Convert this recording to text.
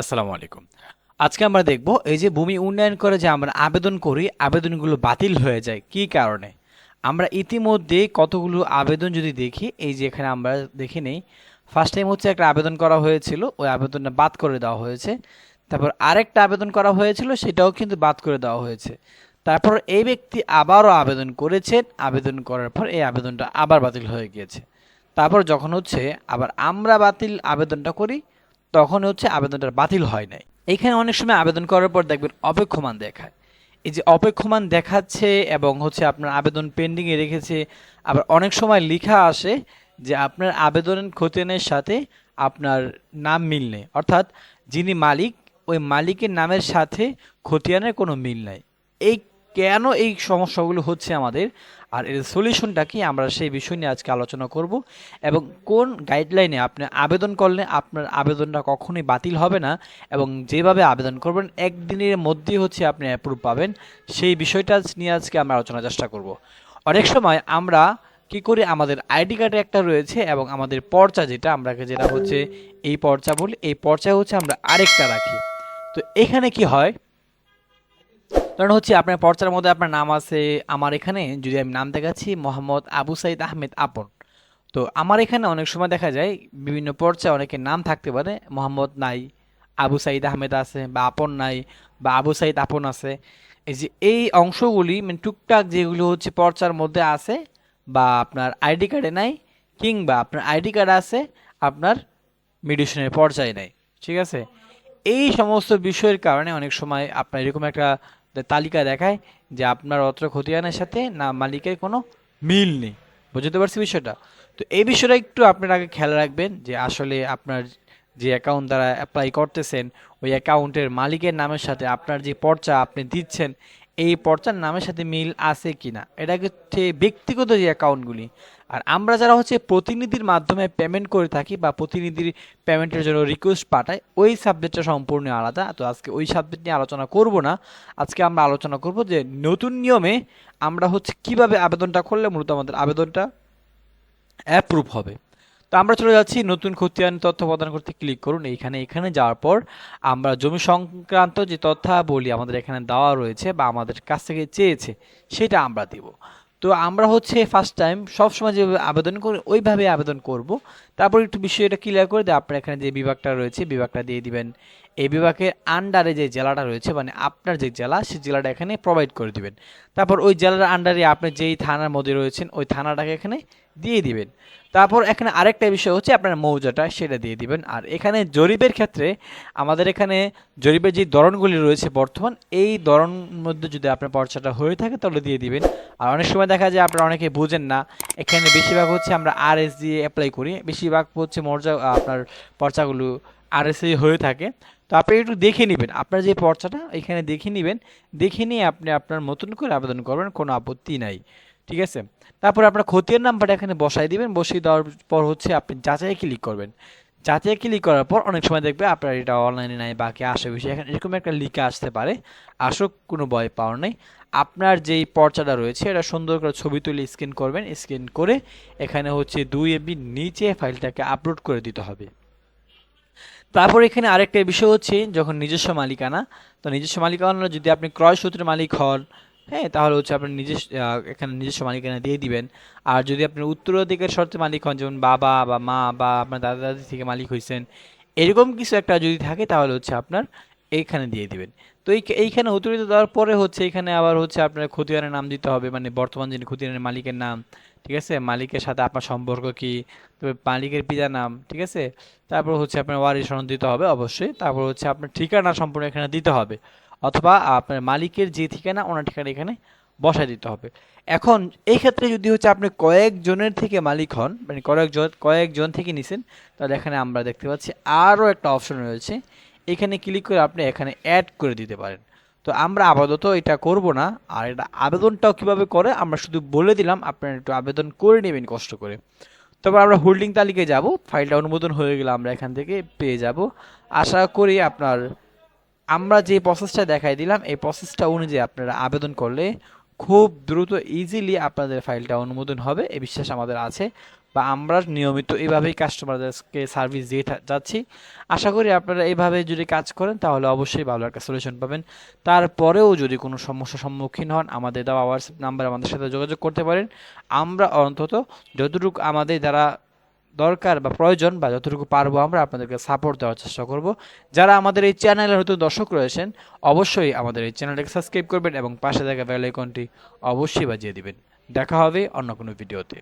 আসসালামু আলাইকুম। আজকে আমরা দেখব এই যে ভূমি উন্নয়ন করে যে আমরা আবেদন করি, আবেদনগুলো বাতিল হয়ে যায়, কি কারণে? আমরা ইতিমধ্যে কতগুলো আবেদন যদি দেখি, এই যে এখানে আমরা দেখে নেই। ফার্স্ট টাইম হচ্ছে একটা আবেদন করা হয়েছিল, ওই আবেদনটা বাদ করে দেওয়া হয়েছে। তারপর আরেকটা আবেদন করা হয়েছিল, সেটাও কিন্তু বাদ করে দেওয়া হয়েছে। তারপর এই ব্যক্তি আবারও আবেদন করেছেন, আবেদন করার পর এই আবেদনটা আবার বাতিল হয়ে গিয়েছে। তারপর যখন হচ্ছে আবার আমরা বাতিল আবেদনটা করি তখন হচ্ছে আবেদনটা বাতিল হয় নাই। এখানে অনেক সময় আবেদন করার পর দেখবেন অপেক্ষমান দেখায়। এই যে অপেক্ষমান দেখাচ্ছে এবং হচ্ছে আপনার আবেদন পেন্ডিংয়ে রেখেছে, আবার অনেক সময় লেখা আসে যে আপনার আবেদন খতিয়ানের সাথে আপনার নাম মিল নেই। অর্থাৎ যিনি মালিক, ওই মালিকের নামের সাথে খতিয়ানের কোনো মিল নাই। এই কেন এই সমস্যাগুলো হচ্ছে আমাদের? আর এর সলিউশনটা কি? আমরা সেই বিষয় নিয়ে আজকে আলোচনা করব। এবং কোন গাইডলাইনে আপনি আবেদন করলে আপনার আবেদনটা কখনোই বাতিল হবে না? এবং যেভাবে আবেদন করবেন, একদিনের মধ্যেই হচ্ছে আপনি অ্যাপ্রুভ পাবেন। সেই বিষয়টা নিয়ে আজকে আমরা আলোচনার চেষ্টা করব। অনেক সময় আমরা কি করে? আমাদের আইডি কার্ডে একটা রয়েছে এবং আমাদের পর্চা যেটা আমরা যেটা হচ্ছে এই পর্চা বলি, এই পর্চায় হচ্ছে আমরা আরেকটা রাখি। তো এখানে কি হয়? কারণ হচ্ছে আপনার পর্চার মধ্যে আপনার নাম আছে, আমার এখানে, যদি আমি নাম দেখাচ্ছি, মোহাম্মদ আবু সাইদ আহমেদ আপন। তো আমার এখানে অনেক সময় দেখা যায়, বিভিন্ন পর্চায় অনেকের নাম থাকতে পারে, মোহাম্মদ নাই, আবু সাইদ আহমেদ আছে, বা আপন নাই, বা আবু সাইদ আপন আছে। এই যে এই অংশগুলি মানে টুকটাক যেগুলো হচ্ছে পর্চার মধ্যে আছে, বা আপনার আইডি কার্ডে নাই, কিংবা আপনার আইডি কার্ড আছে, আপনার মিডিয়েশনের পর্যায়ে নাই, ঠিক আছে? এই সমস্ত বিষয়ের কারণে অনেক সময় আপনার এরকম একটা তালিকা দেখায় যে আপনার অত্র খতিয়ানের সাথে না মালিকের কোনো মিল নেই। বুঝতে পারছি বিষয়টা? তো এই বিষয়টা একটু আপনার আগে খেয়াল রাখবেন যে আসলে আপনার যে অ্যাকাউন্ট দ্বারা অ্যাপ্লাই করতেছেন, ওই অ্যাকাউন্টের মালিকের নামের সাথে আপনার যে পর্চা আপনি দিচ্ছেন এই পর্চার নামের সাথে মিল আছে কিনা? এটা হচ্ছে ব্যক্তিগত যে অ্যাকাউন্টগুলি আর আমরা যারা হচ্ছে প্রতিনিধির মাধ্যমে পেমেন্ট করে থাকি বা প্রতিনিধির পেমেন্টের জন্য রিকোয়েস্ট পাঠাই, ওই সাবজেক্টটা সম্পূর্ণ আলাদা। তো আজকে ওই সাবজেক্ট নিয়ে আলোচনা করব না। আজকে আমরা আলোচনা করব যে নতুন নিয়মে আমরা হচ্ছে কীভাবে আবেদনটা করলে মূলত আমাদের আবেদনটা অ্যাপ্রুভ হবে। তো আমরা চলে যাচ্ছি নতুন খতিয়ান তথ্য প্রদান করতে ক্লিক করুন। এইখানে, এখানে যাওয়ার পর আমরা জমি সংক্রান্ত যে তথ্যাবলী আমাদের এখানে দেওয়া রয়েছে বা আমাদের কাছ থেকে চেয়েছে, সেটা আমরা দিব। তো আমরা হচ্ছে ফার্স্ট টাইম সবসময় যেভাবে আবেদন করি, ওইভাবে আবেদন করব। তারপর একটু বিষয়টা ক্লিয়ার করে দিয়ে আপনার এখানে যে বিভাগটা রয়েছে, বিভাগটা দিয়ে দিবেন। এই বিভাগের আন্ডারে যে জেলাটা রয়েছে মানে আপনার যে জেলা, সেই জেলাটা এখানে প্রোভাইড করে দিবেন। তারপর ওই জেলার আন্ডারে আপনি যেই থানার মধ্যে রয়েছেন, ওই থানাটাকে এখানে দিয়ে দিবেন। তারপর এখানে আরেকটা বিষয় হচ্ছে, আপনার মৌজাটা সেটা দিয়ে দিবেন। আর এখানে জরিপের ক্ষেত্রে আমাদের এখানে জরিপের যে ধরনগুলি রয়েছে বর্তমান, এই ধরন মধ্যে যদি আপনার পর্চাটা হয়ে থাকে, তাহলে দিয়ে দিবেন। আর অনেক সময় দেখা যায় আপনারা অনেকে বুঝেন না। এখানে বেশিরভাগ হচ্ছে আমরা আর এস দিয়ে অ্যাপ্লাই করি। বেশিরভাগ হচ্ছে মর্যা আপনার পর্চাগুলো আর এস হয়ে থাকে। তো আপনি একটু দেখে নেবেন। আপনার যে পর্চাটা, এখানে দেখে নেবেন। দেখে নিয়ে আপনি আপনার মতন করে আবেদন করবেন, কোনো আপত্তি নাই। ঠিক আছে? তারপর আপনার খতিয়ান নাম্বারটা এখানে বসাই দিবেন। বসিয়ে দেওয়ার পর হচ্ছে আপনি যাচাই ক্লিক করবেন। যাচাই ক্লিক করার পর অনেক সময় দেখবে আপনার এটা অনলাইনে নাই, বাকি আসে বিষয় এখানে এরকম একটা লিখে আসতে পারে আসুক কোনো ভয় পাওয়ার নেই। আপনার যেই পর্চাটা রয়েছে, এটা সুন্দর করে ছবি তুলে স্ক্যান করবেন স্ক্যান করে এখানে হচ্ছে দুই এমবি নিচে ফাইলটাকে আপলোড করে দিতে হবে। তারপর এখানে আরেকটা বিষয় হচ্ছে, যখন নিজস্ব মালিকানা, তো নিজস্ব মালিকানা যদি আপনি ক্রয় সূত্রের মালিক হন হ্যাঁ তাহলে হচ্ছে আপনার নিজস্ব এখানে নিজস্ব মালিকানা দিয়ে দিবেন। আর যদি আপনি উত্তরাধিকার শর্তে মালিক হন, যেমন বাবা বা মা বা আপনার দাদা দাদি থেকে মালিক হয়েছেন এরকম কিছু একটা যদি থাকে, তাহলে হচ্ছে আপনার এইখানে দিয়ে দিবেন। তো এই, এইখানে উত্তরিত দেওয়ার পরে হচ্ছে এখানে আবার হচ্ছে আপনার খতিয়ানের নাম দিতে হবে মানে বর্তমান যিনি খতিয়ানের মালিকের নাম, ঠিক আছে? মালিকের সাথে আপনার সম্পর্ক কি? তবে মালিকের পিতার নাম, ঠিক আছে? তারপর হচ্ছে আপনার ওয়ারি সনদ দিতে হবে, অবশ্যই। তারপর হচ্ছে আপনার ঠিকানা সম্পূর্ণ এখানে দিতে হবে। অথবা আপনার মালিকের যে ঠিকানা, ওনার ঠিকানা এখানে বসায় দিতে হবে। এখন, এই ক্ষেত্রে যদি হচ্ছে আপনি কয়েকজনের থেকে মালিক হন মানে কয়েকজন কয়েকজন থেকে নিছেন, তাহলে এখানে আমরা দেখতে পাচ্ছি আরও একটা অপশন রয়েছে। এখানে ক্লিক করে আপনি এখানে অ্যাড করে দিতে পারেন। তো আমরা আপাতত এটা করব না, আর এটা আবেদনটাও কীভাবে করে, আমরা শুধু বলে দিলাম, আপনারা একটু আবেদন করে নেবেন কষ্ট করে। তবে আমরা হোল্ডিং তালিকায় যাব ফাইলটা অনুমোদন হয়ে গেলে আমরা এখান থেকে পেয়ে যাব। আশা করি আপনার আমরা যে প্রসেসটা দেখাই দিলাম, এই প্রসেসটা অনুযায়ী আপনারা আবেদন করলে খুব দ্রুত ইজিলি আপনাদের ফাইলটা অনুমোদন হবে এই বিশ্বাস আমাদের আছে। বা আমরা নিয়মিত এইভাবেই কাস্টমারদেরকে সার্ভিস দিয়ে যাচ্ছি। আশা করি আপনারা এইভাবে যদি কাজ করেন, তাহলে অবশ্যই ভালো একটা সলিউশন পাবেন। তারপরেও যদি কোনো সমস্যার সম্মুখীন হন, আমাদের দেওয়া হোয়াটসঅ্যাপ নাম্বার আমাদের সাথে যোগাযোগ করতে পারেন। আমরা অন্তত যতটুকু আমাদের দ্বারা দরকার বা প্রয়োজন বা যতটুকু পারব আমরা আপনাদেরকে সাপোর্ট দেওয়ার চেষ্টা করব। যারা আমাদের এই চ্যানেলের হয়তো দর্শক রয়েছেন, অবশ্যই আমাদের এই চ্যানেলটাকে সাবস্ক্রাইব করবেন এবং পাশে থাকা বেল আইকনটি অবশ্যই বাজিয়ে দিবেন। দেখা হবে অন্য কোনো ভিডিওতে